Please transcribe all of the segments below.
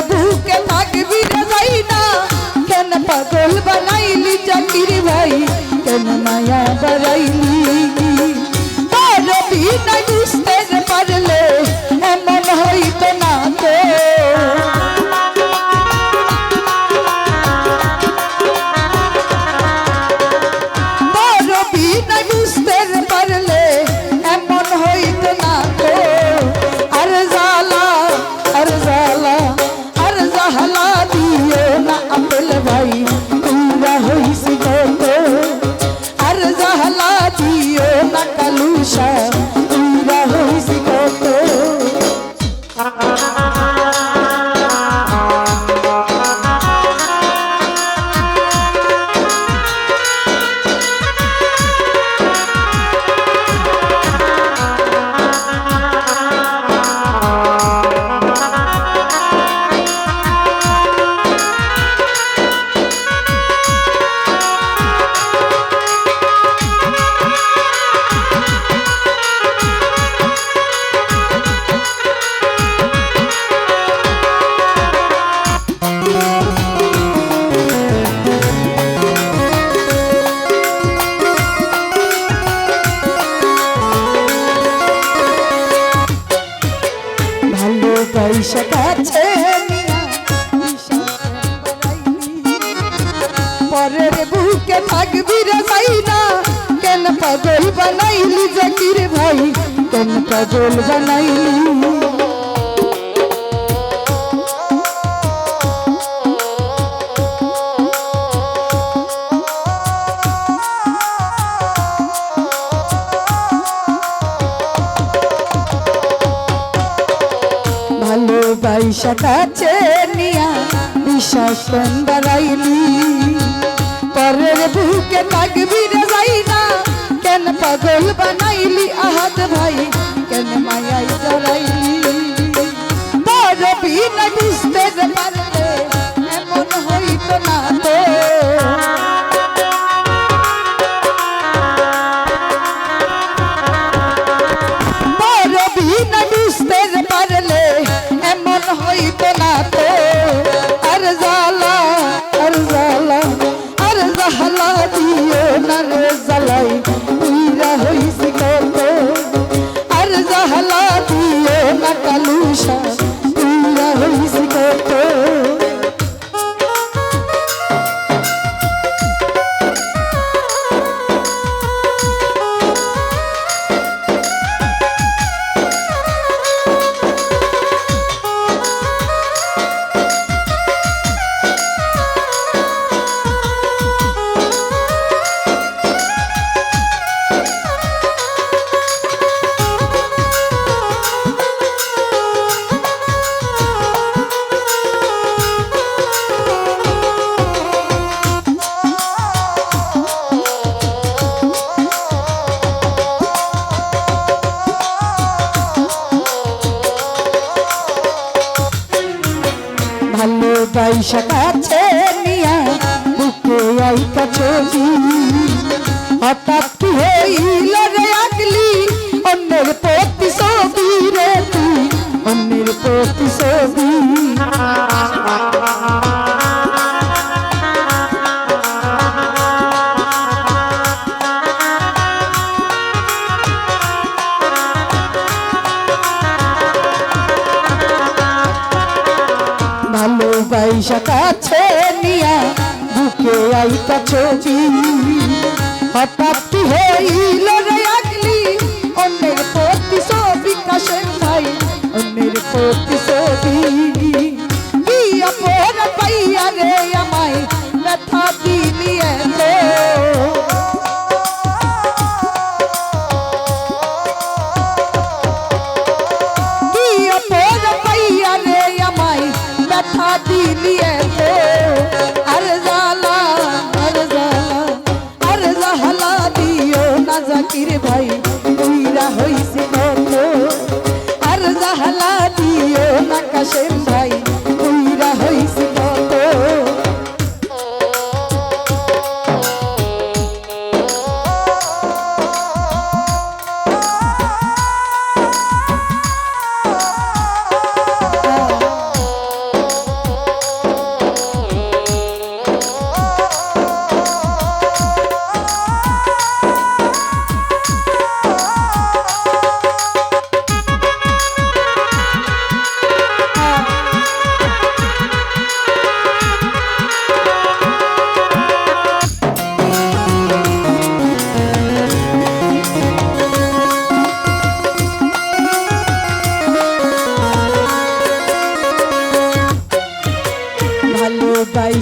বাড়াইলি লাগবি রে যাই না কেন পাগল বানাইলি চাকির ভাই, কেন মায়া বাড়াইলি? তার বিনা থাকবি রে ভাই না কেন পাগল বানাইলি জাকির ভাই? কেন পাগল বানাইলি? ভালোবাসা কাছে নিয়া বিশ্বাস বাড়াইলি। পরের বুকে থাকবি রে যাই না কেন পাগল বানাইলি আহাত ভাই কেন মায়াই জড়াইলি বড় বিনা বুঝতে পারলে কাছে নিয়া বুকে আইকা ছবি হঠাৎ কি হইল রে আগলি, অন্যের প্রতি ছবি রে তুই, অন্যের প্রতি ছবি ভালোবাসা কাছে নিয়া, বুকে আইতা ছবি। হঠাৎ কি হইল রে আগলি? অন্যের প্রতি ছবি কাশেম ভাই অন্যের প্রতি ছবি কি অপর পাইয়া রে আমায় ব্যথা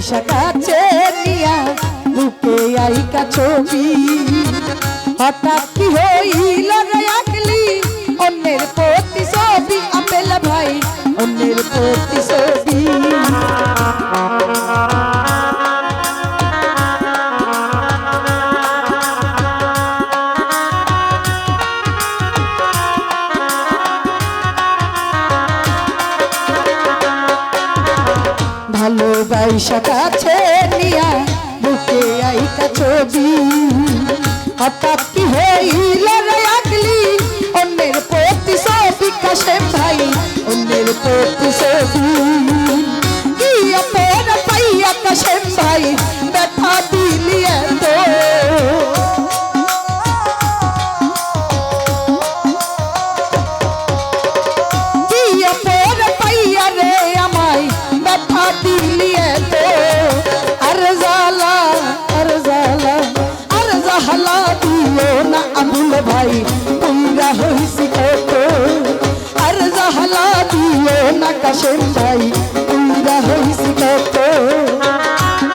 ভালোবাইসা কাছে নিয়া বুকে আইকা ছবি। হঠাৎ কি হইল রে আকলি? অন্যের প্রতি ছবি আপেল ভাই, অন্যের প্রতি ভালোবাসা কাছে নিয়া, বুকে আইকা ছবি। হঠাৎ কি হইল রে আগলি? অন্যের প্রতি ছবি কাশেম ভাই, অন্যের প্রতি ছবি কি অপর পাইয়া কাশেম ভাই? না কাশেম ভাই তুইরা হইছি কত